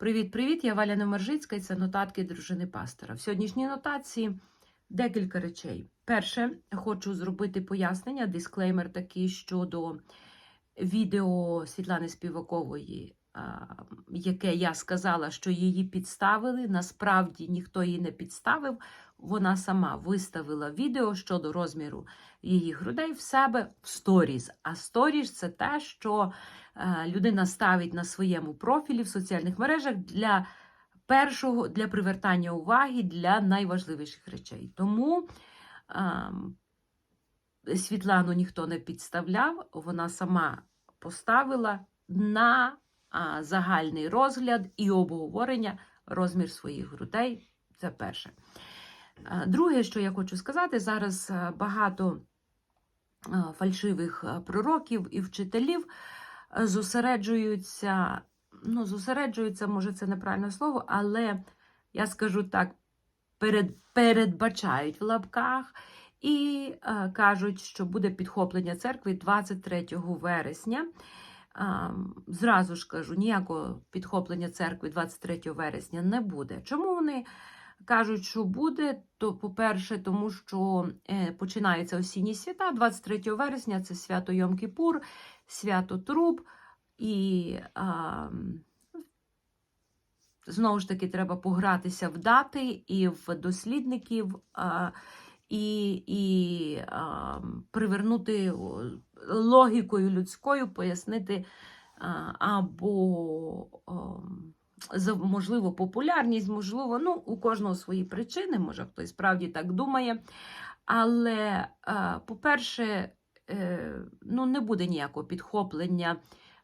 Привіт-привіт! Я Валя Немержицька і це нотатки дружини пастора. В сьогоднішній нотації декілька речей. Перше, хочу зробити пояснення, дисклеймер такий щодо відео Світлани Співакової, яке я сказала, що її підставили. Насправді ніхто її не підставив. Вона сама виставила відео щодо розміру її грудей в себе в сторіз. А сторіз це те, що е, людина ставить на своєму профілі в соціальних мережах для першого для привертання уваги для найважливіших речей. Тому ем, Світлану ніхто не підставляв, вона сама поставила на загальний розгляд і обговорення розмір своїх грудей. Це перше. Друге, що я хочу сказати, зараз е, багато е, фальшивих е, пророків і вчителів зосереджуються, ну, зосереджуються, може, це неправильне слово, але я скажу так, перед, передбачають в лапках і кажуть, що буде підхоплення церкви 23 вересня. Зразу ж кажу, ніякого підхоплення церкви 23 вересня не буде. Чому вони кажуть, що буде? То, по-перше, тому що е, починаються осінні свята. 23 вересня це свято Йом-Кіпур, свято Труб. І а, знову ж таки треба погратися в дати і в дослідників, а, і, і а, привернути логікою людською, пояснити а, або. за- можливо, популярність, можливо, ну, у кожного свої причини, може хтось справді так думає. Але, по-перше, е, ну, не буде ніякого підхоплення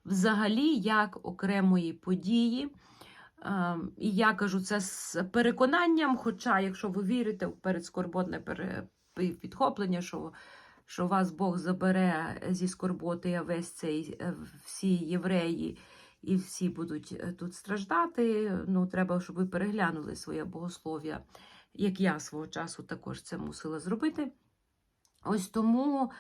взагалі як окремої події. Е, І я кажу це з переконанням, хоча, якщо ви вірите в передскорботне підхоплення, що, що вас Бог забере зі скорботи, а весь цей е, всі євреї і всі будуть е, тут страждати. Ну, треба, щоб ви переглянули своє богослов'я, як я свого часу також це мусила зробити. Ось тому,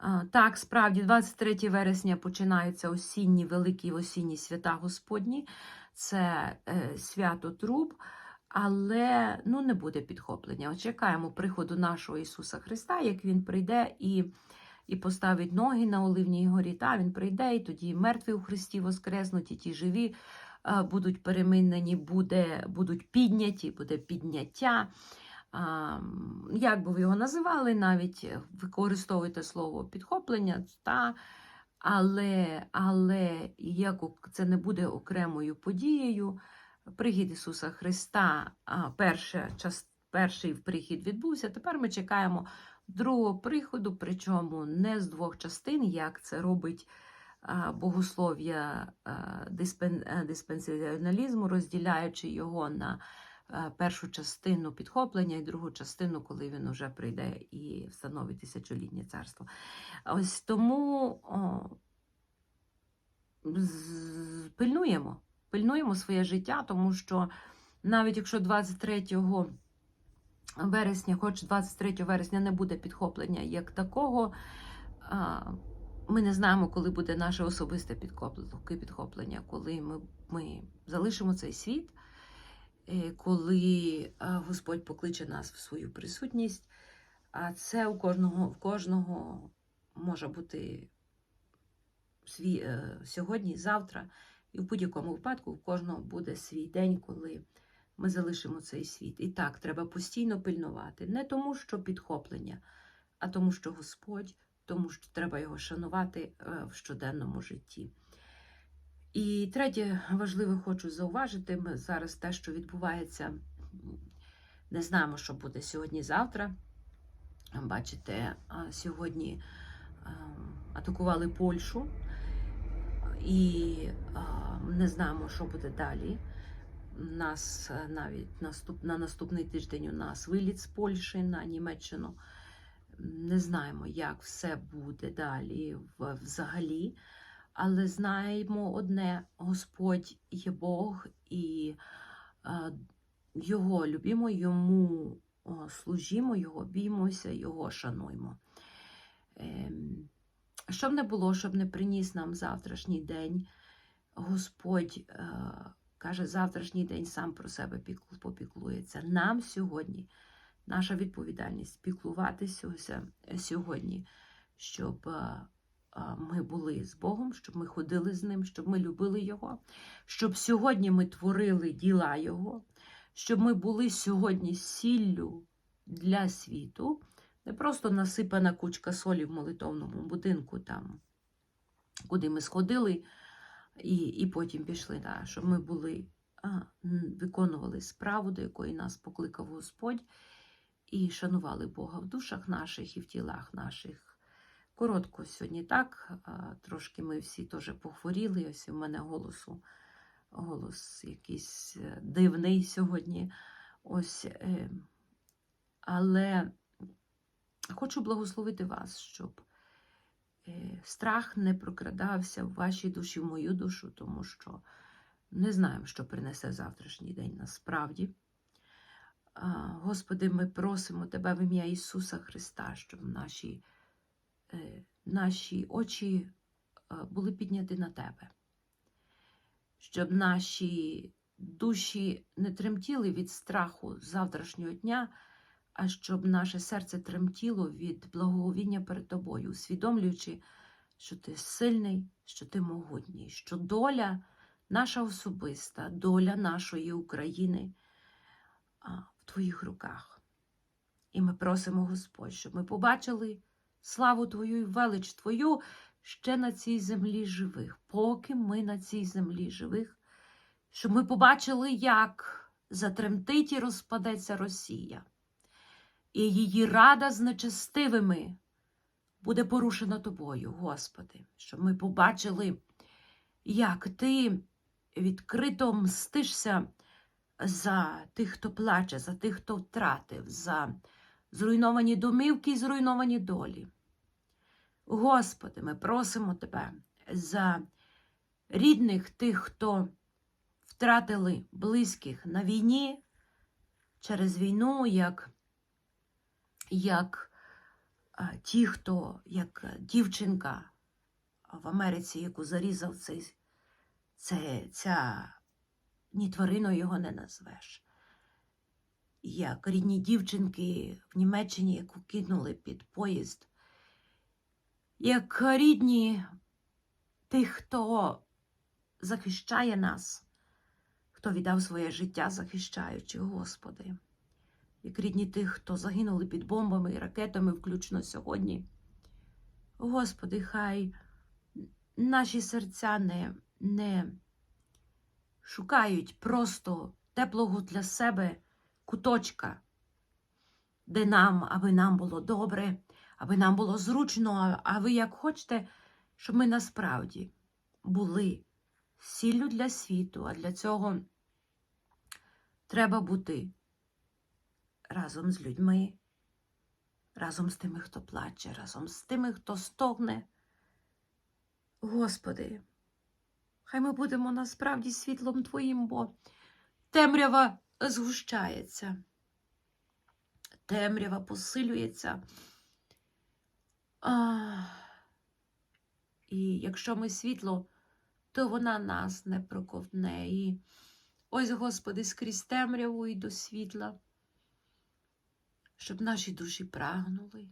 е, так, справді, 23 вересня починаються осінні, великі осінні свята Господні, це е, свято Труб. Але ну, не буде підхоплення. От чекаємо приходу нашого Ісуса Христа, як Він прийде і і поставить ноги на Оливній горі. Та він прийде, і тоді мертві у Христі воскреснуть, і ті живі е, будуть перемінені, буде, будуть підняті, буде підняття. Як би ви його називали, навіть використовуйте слово підхоплення, та, але, але як це не буде окремою подією. Прихід Ісуса Христа, а, час, перший прихід відбувся. Тепер ми чекаємо другого приходу, причому не з двох частин, як це робить богослов'я диспен, диспенсіоналізму, розділяючи його на першу частину підхоплення і другу частину, коли він уже прийде і встановить тисячолітнє царство. Ось тому о, пильнуємо, пильнуємо своє життя, тому що навіть якщо 23 вересня, хоч 23 вересня не буде підхоплення як такого. а, Ми не знаємо, коли буде наше особисте підхоплення, коли ми, ми залишимо цей світ, е, коли Господь покличе нас в свою присутність. А це у кожного, в кожного може бути свій, е, сьогодні, завтра, і в будь-якому випадку у кожного буде свій день, коли ми залишимо цей світ. І так, треба постійно пильнувати. Не тому, що підхоплення, а тому, що Господь, тому що треба його шанувати е, в щоденному житті. І третє, важливе, хочу зауважити, ми зараз те, що відбувається, не знаємо, що буде сьогодні-завтра. Бачите, сьогодні атакували Польщу, і не знаємо, що буде далі. Нас е, навіть наступ, на наступний тиждень у нас виліт з Польщі на Німеччину. Не знаємо, як все буде далі взагалі. Але знаємо одне: Господь є Бог, і е, Його любимо, йому о, служімо, Його біймося, Його шануємо. Ем, Щоб не було, щоб не приніс нам завтрашній день, Господь е, Каже, завтрашній день сам про себе попіклується. Нам сьогодні наша відповідальність піклуватися сьогодні, щоб е, ми були з Богом, щоб ми ходили з ним, щоб ми любили Його, щоб сьогодні ми творили діла Його, щоб ми були сьогодні сіллю для світу, не просто насипана кучка солі в молитовному будинку, там, куди ми сходили і, і потім пішли, да, щоб ми були, а, виконували справу, до якої нас покликав Господь, і шанували Бога в душах наших і в тілах наших. Коротко сьогодні так, трошки ми всі теж похворіли, ось у мене голосу, голос якийсь е, дивний сьогодні. Ось, е, але хочу благословити вас, щоб е, страх не прокрадався в вашій душі, в мою душу, тому що не знаємо, що принесе завтрашній день насправді. Господи, ми просимо Тебе в ім'я Ісуса Христа, щоб наші, е, наші очі е, були підняті на Тебе, щоб наші душі не тремтіли від страху завтрашнього дня, а щоб наше серце тремтіло від благоговіння перед тобою, усвідомлюючи, що ти сильний, що ти могутній, що доля наша особиста, доля нашої України в твоїх руках. І ми просимо, Господь, щоб ми побачили славу Твою і велич Твою ще на цій землі живих, поки ми на цій землі живих, щоб ми побачили, як затремтить і розпадеться Росія. І її рада з нечестивими буде порушена тобою, Господи, щоб ми побачили, як ти відкрито мстишся за тих, хто плаче, за тих, хто втратив, за зруйновані домівки і зруйновані долі. Господи, ми просимо Тебе за рідних тих, хто втратили близьких на війні через війну, як як ті, хто, як дівчинка в Америці, яку зарізав цей, це, ця ні твариною його не назвеш. Як рідні дівчинки в Німеччині, яку кинули під поїзд, як рідні тих, хто захищає нас, хто віддав своє життя, захищаючи, Господи як рідні тих, хто загинули під бомбами і ракетами, включно сьогодні. Господи, хай наші серця не, не шукають просто теплого для себе куточка, де нам, аби нам було добре, аби нам було зручно, а- ви як хочете, щоб ми насправді були сіллю для світу, а для цього треба бути разом з людьми, разом з тими, хто плаче, разом з тими, хто стогне. Господи, хай ми будемо насправді світлом Твоїм, бо темрява згущається, темрява посилюється. А, і якщо ми світло, то вона нас не проковтне. І ось, Господи, скрізь темряву і до світла щоб наші душі прагнули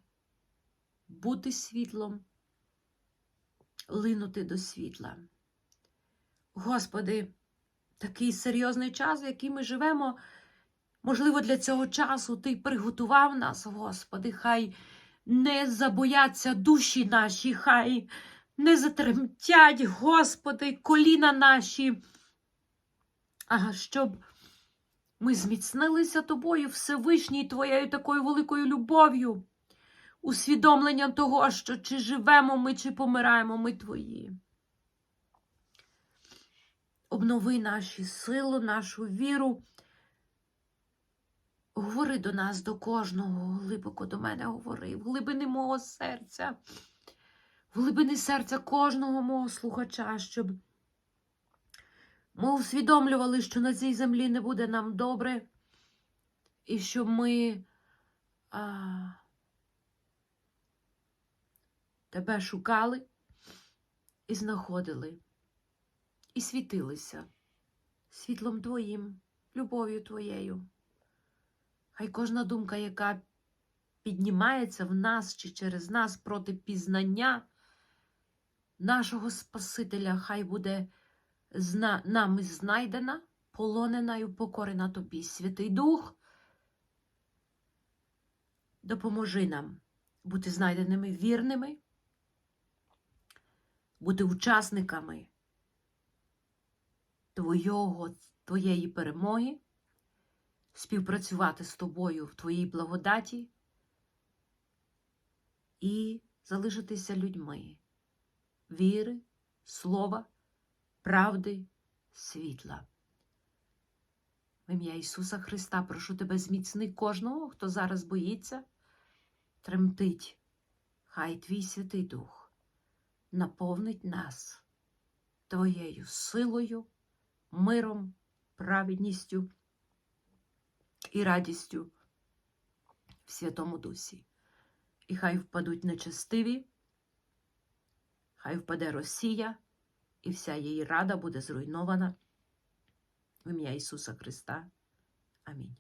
бути світлом, линути до світла. Господи, такий серйозний час, в який ми живемо, можливо, для цього часу Ти приготував нас, Господи, хай не забояться душі наші, хай не затремтять, Господи, коліна наші, а щоб ми зміцнилися тобою, Всевишній, твоєю такою великою любов'ю, усвідомленням того, що чи живемо ми, чи помираємо ми твої. Обнови наші силу, нашу віру. Говори до нас, до кожного, глибоко до мене говори, в глибини мого серця, в глибини серця кожного мого слухача, щоб ми усвідомлювали, що на цій землі не буде нам добре, і щоб ми а, тебе шукали і знаходили, і світилися світлом Твоїм, любов'ю Твоєю. Хай кожна думка, яка піднімається в нас чи через нас проти пізнання нашого Спасителя, хай буде зна- нами знайдена, полонена і упокорена Тобі. Святий Дух, допоможи нам бути знайденими вірними, бути учасниками Твого, Твоєї перемоги, співпрацювати з Тобою в Твоїй благодаті і залишитися людьми віри, слова, правди, світла. В ім'я Ісуса Христа прошу тебе зміцни кожного, хто зараз боїться, тремтить. Хай твій Святий Дух наповнить нас Твоєю силою, миром, праведністю і радістю в Святому Дусі. І хай впадуть нечестиві, хай впаде Росія, і вся її рада буде зруйнована в ім'я Ісуса Христа. Амінь.